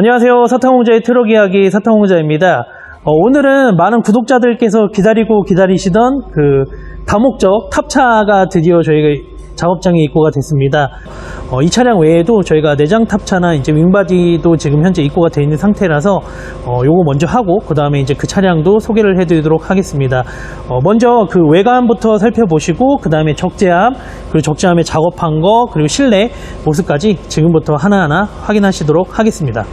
안녕하세요. 사탕홍자의 트럭 이야기 사탕홍자입니다. 어, 오늘은 많은 구독자들께서 기다리고 기다리시던 그 다목적 탑차가 드디어 저희가 작업장에 입고가 됐습니다. 어, 이 차량 외에도 저희가 내장 탑차나 이제 윙바디도 지금 현재 입고가 되어 있는 상태라서 어, 요거 먼저 하고 그 다음에 이제 그 차량도 소개를 해드리도록 하겠습니다. 어, 먼저 그 외관부터 살펴보시고 그 다음에 적재함 그리고 적재함에 작업한 거 그리고 실내 모습까지 지금부터 하나하나 확인하시도록 하겠습니다.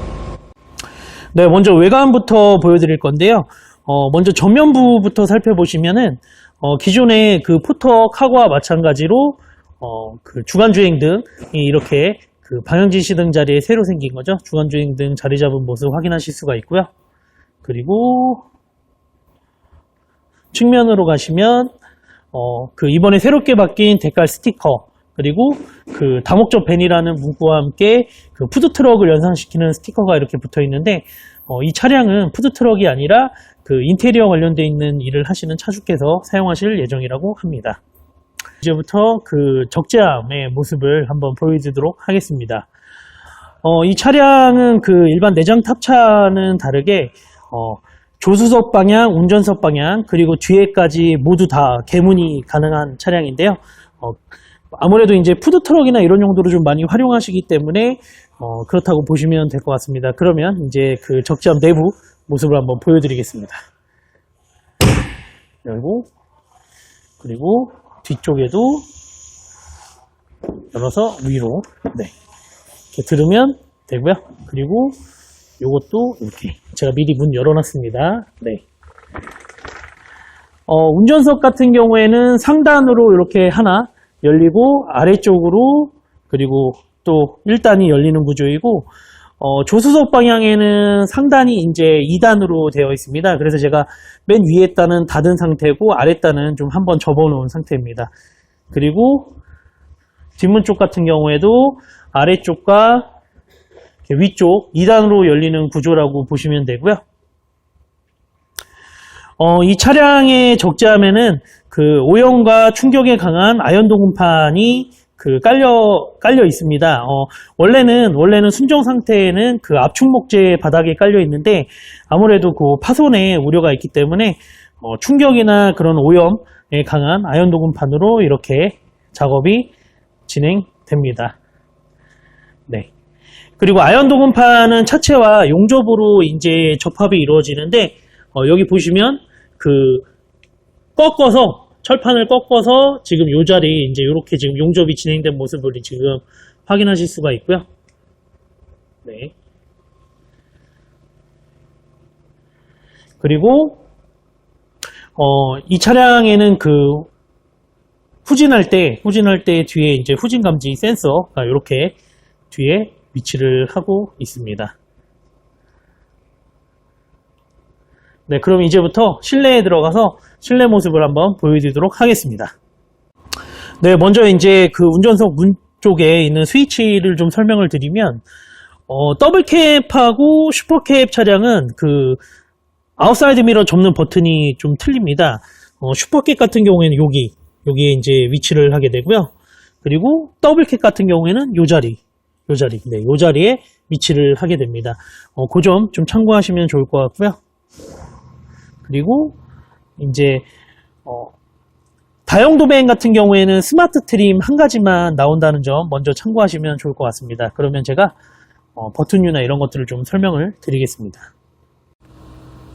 네, 먼저 외관부터 보여드릴 건데요. 어, 먼저 전면부부터 살펴보시면은 어, 기존의 그 포터 카고와 마찬가지로 어, 그 주간주행 등이 이렇게 그 방향지시 등 자리에 새로 생긴 거죠. 주간주행 등 자리 잡은 모습 확인하실 수가 있고요. 그리고 측면으로 가시면 어, 그 이번에 새롭게 바뀐 데칼 스티커 그리고 그 다목적 벤이라는 문구와 함께 그 푸드트럭을 연상시키는 스티커가 이렇게 붙어 있는데 어, 이 차량은 푸드트럭이 아니라 그 인테리어 관련돼 있는 일을 하시는 차주께서 사용하실 예정이라고 합니다. 이제부터 그 적재함의 모습을 한번 보여드리도록 하겠습니다. 어, 이 차량은 그 일반 내장 탑차는 다르게 어, 조수석 방향, 운전석 방향, 그리고 뒤에까지 모두 다 개문이 가능한 차량인데요. 어, 아무래도 이제 푸드트럭이나 이런 용도로 좀 많이 활용하시기 때문에 어, 그렇다고 보시면 될 것 같습니다. 그러면 이제 그 적재함 내부 모습을 한번 보여드리겠습니다. 열고 그리고 뒤쪽에도 열어서 위로 네 이렇게 들으면 되고요. 그리고 요것도 이렇게 제가 미리 문 열어놨습니다. 네. 어, 운전석 같은 경우에는 상단으로 이렇게 하나 열리고 아래쪽으로 그리고 또 1단이 열리는 구조이고 어, 조수석 방향에는 상단이 이제 2단으로 되어 있습니다. 그래서 제가 맨 위에 단은 닫은 상태고 아래 단은 좀 한번 접어 놓은 상태입니다. 그리고 뒷문 쪽 같은 경우에도 아래쪽과 위쪽 2단으로 열리는 구조라고 보시면 되고요. 어, 이 차량의 적재함에는 그 오염과 충격에 강한 아연 도금판이 그 깔려 깔려 있습니다. 어, 원래는 원래는 순정 상태에는 그 압축목재 바닥에 깔려 있는데 아무래도 그 파손에 우려가 있기 때문에 어, 충격이나 그런 오염에 강한 아연 도금판으로 이렇게 작업이 진행됩니다. 네. 그리고 아연 도금판은 차체와 용접으로 이제 접합이 이루어지는데 어, 여기 보시면 그 꺾어서 철판을 꺾어서 지금 이 자리 이제 이렇게 지금 용접이 진행된 모습을 지금 확인하실 수가 있고요. 네. 그리고 어, 이 차량에는 그 후진할 때 후진할 때 뒤에 이제 후진 감지 센서가 이렇게 뒤에 위치를 하고 있습니다. 네, 그럼 이제부터 실내에 들어가서 실내 모습을 한번 보여드리도록 하겠습니다. 네, 먼저 이제 그 운전석 문 쪽에 있는 스위치를 좀 설명을 드리면, 어, 더블캡하고 슈퍼캡 차량은 그 아웃사이드 미러 접는 버튼이 좀 틀립니다. 어, 슈퍼캡 같은 경우에는 여기, 여기에 이제 위치를 하게 되고요. 그리고 더블캡 같은 경우에는 요 자리, 요 자리, 네, 요 자리에 위치를 하게 됩니다. 어, 그 점 좀 참고하시면 좋을 것 같고요. 그리고 이제 어, 다용도 뱅 같은 경우에는 스마트 트림 한 가지만 나온다는 점 먼저 참고하시면 좋을 것 같습니다. 그러면 제가 어, 버튼류나 이런 것들을 좀 설명을 드리겠습니다.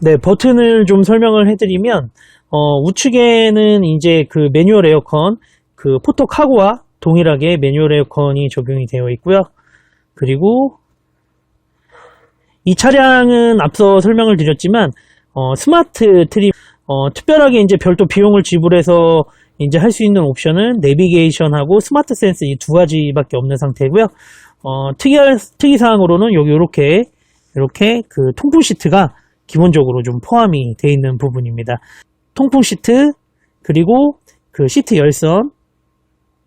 네, 버튼을 좀 설명을 해드리면 어, 우측에는 이제 그 매뉴얼 에어컨 그 포토 카고와 동일하게 매뉴얼 에어컨이 적용이 되어 있고요. 그리고 이 차량은 앞서 설명을 드렸지만 어, 스마트 트립, 어, 특별하게 이제 별도 비용을 지불해서 이제 할 수 있는 옵션은 내비게이션하고 스마트 센스 이 두 가지밖에 없는 상태고요. 어, 특이할, 특이 사항으로는 여기 이렇게, 이렇게 그 통풍 시트가 기본적으로 좀 포함이 되어 있는 부분입니다. 통풍 시트, 그리고 그 시트 열선,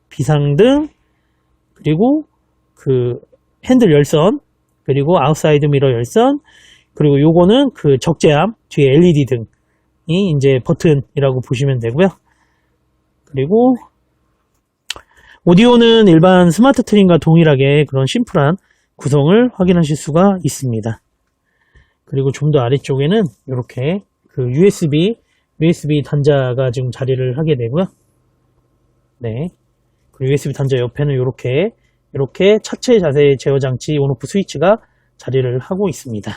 비상등, 그리고 그 핸들 열선, 그리고 아웃사이드 미러 열선, 그리고 요거는 그 적재함 뒤에 LED 등이 이제 버튼이라고 보시면 되고요. 그리고 오디오는 일반 스마트 트림과 동일하게 그런 심플한 구성을 확인하실 수가 있습니다. 그리고 좀 더 아래쪽에는 이렇게 그 USB, USB 단자가 지금 자리를 하게 되고요. 네. 그리고 USB 단자 옆에는 이렇게, 이렇게 차체 자세 제어 장치 온오프 스위치가 자리를 하고 있습니다.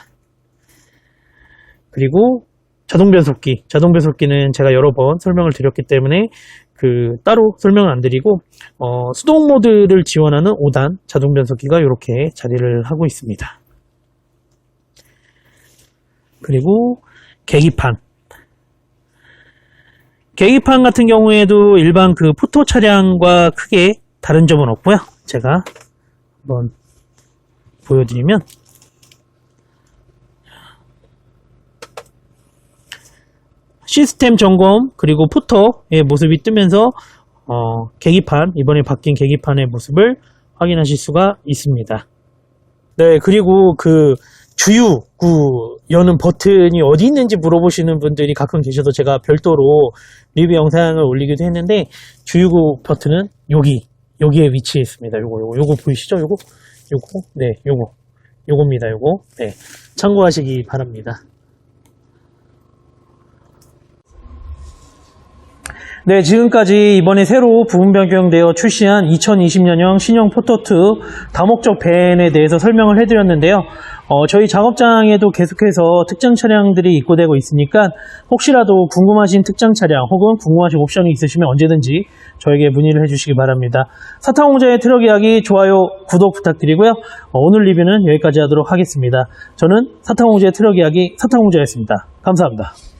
그리고 자동 변속기. 자동 변속기는 제가 여러 번 설명을 드렸기 때문에 그 따로 설명을 안 드리고 어, 수동 모드를 지원하는 5단 자동 변속기가 이렇게 자리를 하고 있습니다. 그리고 계기판. 계기판 같은 경우에도 일반 그 포토 차량과 크게 다른 점은 없고요. 제가 한번 보여드리면 시스템 점검 그리고 포터의 모습이 뜨면서 어, 계기판 이번에 바뀐 계기판의 모습을 확인하실 수가 있습니다. 네 그리고 그 주유 그 여는 버튼이 어디 있는지 물어보시는 분들이 가끔 계셔서 제가 별도로 리뷰 영상을 올리기도 했는데 주유구 버튼은 여기 여기에 위치해 있습니다. 요거 요거 요거 보이시죠? 요거 요거 네 요거 요겁니다. 요거 네 참고하시기 바랍니다. 네, 지금까지 이번에 새로 부분 변경되어 출시한 2020년형 신형 포토2 다목적 밴에 대해서 설명을 해드렸는데요. 어, 저희 작업장에도 계속해서 특장 차량들이 입고되고 있으니까 혹시라도 궁금하신 특장 차량 혹은 궁금하신 옵션이 있으시면 언제든지 저에게 문의를 해주시기 바랍니다. 사탕공자의 트럭 이야기 좋아요, 구독 부탁드리고요. 어, 오늘 리뷰는 여기까지 하도록 하겠습니다. 저는 사탕공자의 트럭 이야기 사탕공자였습니다. 감사합니다.